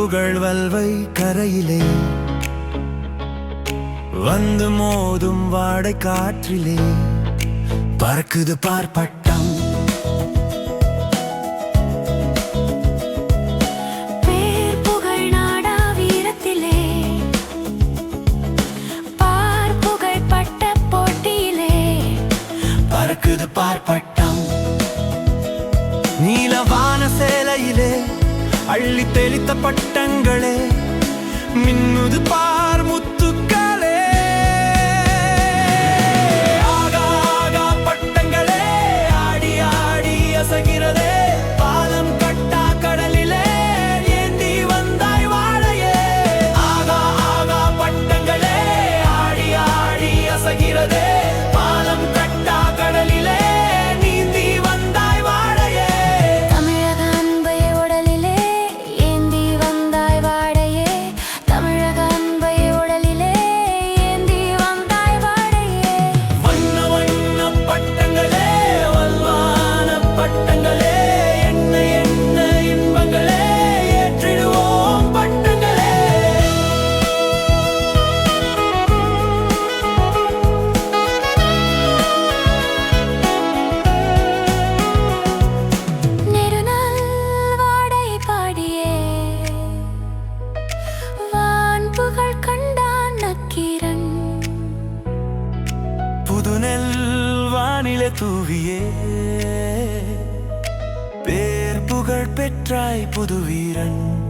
புகழ் வல்வை கரையிலே. வந்து மோதும் வாடை காற்றிலே. பறக்குது பார்ப்பட்டம் பார்ப்பட்டம் நீலவான சேலையிலே. அள்ளி தெளித்த பட்டங்களே மின்னுது பா தூவியே. பேர் புகழ் பெற்றாய் புதுவீரன்.